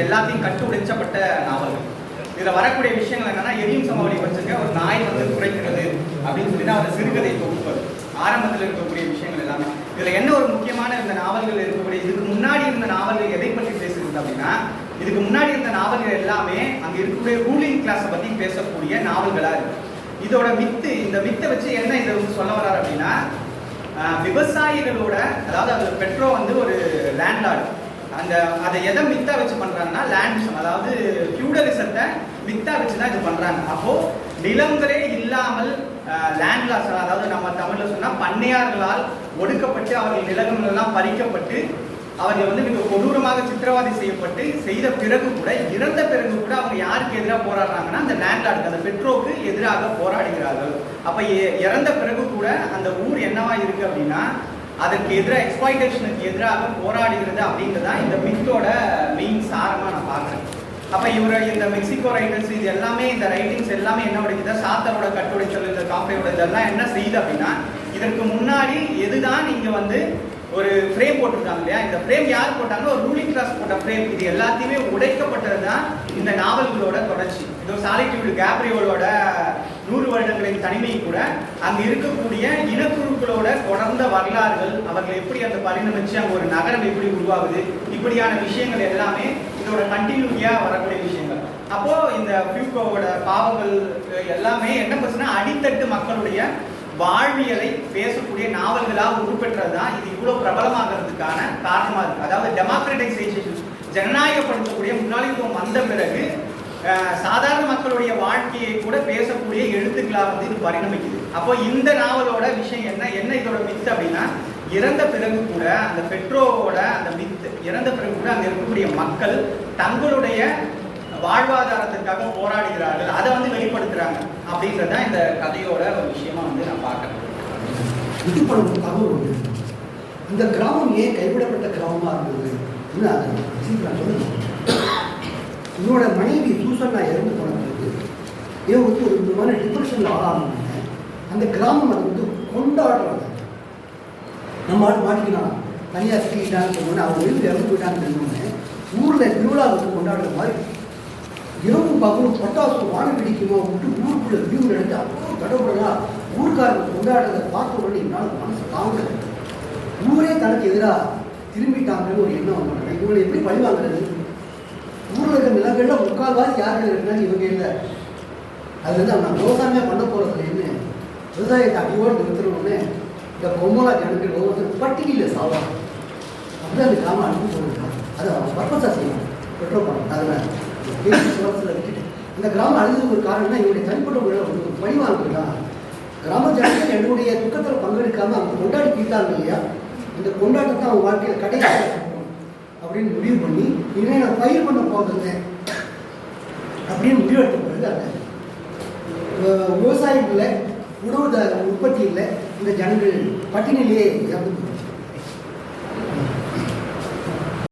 இது எல்லாத்தையும் கட்டு உடைச்சப்பட்ட நாவல்கள். இதில் வரக்கூடிய விஷயங்கள் என்னன்னா எரியும் சமவெளி வச்சுக்க ஒரு நாய் வந்து குறைக்கிறது அப்படின்னு சொல்லிட்டு அவர் சிறுகதை தொகுப்பது ஆரம்பத்தில் இருக்கக்கூடிய விஷயங்கள் எல்லாமே. இதில் என்ன ஒரு முக்கியமான இந்த நாவல்கள் இருக்கக்கூடிய இதுக்கு முன்னாடி இருந்த நாவல்கள் எதை பற்றி பேசுகிறது அப்படின்னா இதுக்கு முன்னாடி இருந்த நாவல்கள் எல்லாமே அங்கே இருக்கக்கூடிய ரூலிங் கிளாஸை பற்றி பேசக்கூடிய நாவல்களாக இருக்கு. இதோட மித்து இந்த மித்தை வச்சு என்ன இதை வந்து சொல்ல வர்றாரு அப்படின்னா விவசாயிகளோட அதாவது அதில் பெட்ரோ வந்து ஒரு லேண்ட்லார்டு அந்த அதை எதை மித்தா வச்சு பண்றாங்கன்னா லேண்ட் அதாவது ஃபியூடலிசத்தை மித்தா வச்சு தான் இது பண்றாங்க. அப்போ நிலங்களே இல்லாமல் லேண்ட்லாஸ் அதாவது நம்ம தமிழ்ல சொன்னா பண்ணையார்களால் ஒடுக்கப்பட்டு அவர்கள் நிலங்கள் எல்லாம் பறிக்கப்பட்டு அவர்கள் வந்து மிக கொடூரமாக சித்திரவாதி செய்யப்பட்டு செய்த பிறகு கூட இறந்த பிறகு கூட அவங்க யாருக்கு எதிராக போராடுறாங்கன்னா அந்த லேண்ட்லார்டுக்கு அந்த பெட்ரோக்கு எதிராக போராடுகிறார்கள். அப்ப இறந்த பிறகு கூட அந்த ஊர் என்னவா இருக்கு அப்படின்னா அதற்கு எதிராக எக்ஸ்பாய்டேஷனுக்கு எதிராக போராடுகிறது அப்படின்றது தான் இந்த மித்தோட மெயின் சாரமா நான் பார்க்குறேன் அப்போ இவர் இந்த மெக்சிகோ ரைட்டர்ஸ் இது எல்லாமே இந்த ரைட்டிங்ஸ் எல்லாமே என்ன உடைக்குது? சாத்தரோட கட்டுடைத்தல் இந்த காப்பையோட இதெல்லாம் என்ன செய்யுது அப்படின்னா இதற்கு முன்னாடி எதுதான் நீங்கள் வந்து ஒரு ஃப்ரேம் போட்டிருக்காங்க இல்லையா? இந்த ஃப்ரேம் யார் போட்டாங்க ஒரு ரூலிங் கிளாஸ் போட்ட ஃப்ரேம் இது எல்லாத்தையுமே உடைக்கப்பட்டது தான் இந்த நாவல்களோட தொடர்ச்சி. இது சாலிட்யூடு கேப்ரியோலோட தனிமை கூட அங்க இருக்கக்கூடிய இனக்குழுக்களோட தொடர்ந்த வரலாறுகள் அவர்கள் எப்படி அந்த பரிணமிச்சு அங்க ஒரு நகரம் எப்படி உருவாகுது இப்படியான விஷயங்கள் எல்லாமே இதோட கண்டினியூட்டியா வரக்கூடிய விஷயங்கள். அப்போ இந்த பியூகோவோட பாவங்கள் எல்லாமே என்ன பிரச்சனை அடித்தட்டு மக்களுடைய வாழ்வியலை பேசக்கூடிய நாவல்களாக உருப்பெற்றது தான் இது இவ்வளவு பிரபலமாகிறதுக்கான காரணமா இருக்கு. அதாவது டெமோக்ரட்டைசேஷன் ஜனநாயகப்படுத்தக்கூடிய முன்னாளித்துவம் வந்த பிறகு சாதாரண மக்களுடைய வாழ்க்கையை கூட பேசக்கூடிய எழுத்துக்களாக வந்து இது பரிணமிக்குது. அப்போ இந்த நாவலோட விஷயம் என்ன? என்ன இதோட மித்து அப்படின்னா இறந்த பிறகு கூட அந்த பெட்ரோவோட அந்த மித்து இறந்த பிறகு கூட அங்கே இருக்கக்கூடிய மக்கள் தங்களுடைய வாழ்வாதாரத்திற்காக போராடுகிறார்கள். அதை வந்து வெளிப்படுத்துறாங்க. அப்படின்றது தான் இந்த கதையோட ஒரு விஷயமா வந்து நான் பார்க்கறேன். இது பண்ண தகவல் உண்டு. இந்த கிராமம் ஏன் கைவிடப்பட்ட கிராமமாக இருந்தது? என்ன அது? சொல்லுங்க. இவனோட மனைவி நான் இறந்து போனது இவன் வந்து ஒரு விதமான டிப்ரெஷனில் ஆளாங்க அந்த கிராமம் அதை வந்து கொண்டாடுறாங்க. நம்ம ஆள் மாட்டிக்கலாம். தனியாக சிக்கிட்டான்னு அவங்க வெளியில் இறந்து போயிட்டாங்கன்னு சொன்னோன்னே ஊரில் திருவிழா வந்து கொண்டாடுற மாதிரி இரவு பகலும் பட்டாசு வானம் பிடிக்குமா விட்டு ஊருக்குள்ள வியூ நடந்து அவ்வளோ கடவுளா ஊருக்காரங்க கொண்டாடுறதை பார்த்த உடனே என்னால் மனசு தாங்கல. ஊரே தனக்கு எதிராக திரும்பிட்டாங்கன்னு ஒரு எண்ணம் வந்தாங்க இவங்களை எப்படி பழி வாங்குறது? ஊரில் இருக்க நிலங்கள்ல முக்கால்வாசி யார்கள் இருந்தாலும் இவங்க இல்லை. அது வந்து அவன் விவசாயமே பண்ண போகிறது என்ன? விவசாயத்தை அடியோடு நிறுத்தணும்னு இந்த பொம்மலா கணக்கில் ஒவ்வொருத்தர் பட்டினியில் சாவாங்க. அப்படி அந்த கிராமம் அனுப்பி சொல்லியிருக்காங்க. அதை அவன் பர்பஸாக செய்யணும். பெட்ரோல் பணம் அதில் சுரத்தில் விட்டுட்டு இந்த கிராமம் அழுது ஒரு காரணம்னா இவருடைய தனிப்பட்ட முறையில் ஒரு பழி கிராம ஜனங்கள் என்னுடைய துக்கத்தில் பங்கெடுக்காமல் அவங்க கொண்டாடி தீர்த்தாங்க இல்லையா? இந்த கொண்டாட்டத்தை அவங்க வாழ்க்கையில் கடைசி அப்படின்னு முடிவு பண்ணி இனிமேல் நான் பயிர் பண்ண போகிறது அப்படின்னு முடிவெடுத்த பிறகு அந்த விவசாயத்தில் உணவு உற்பத்தி இல்லை இந்த ஜனங்கள் பட்டினிலேயே இறந்து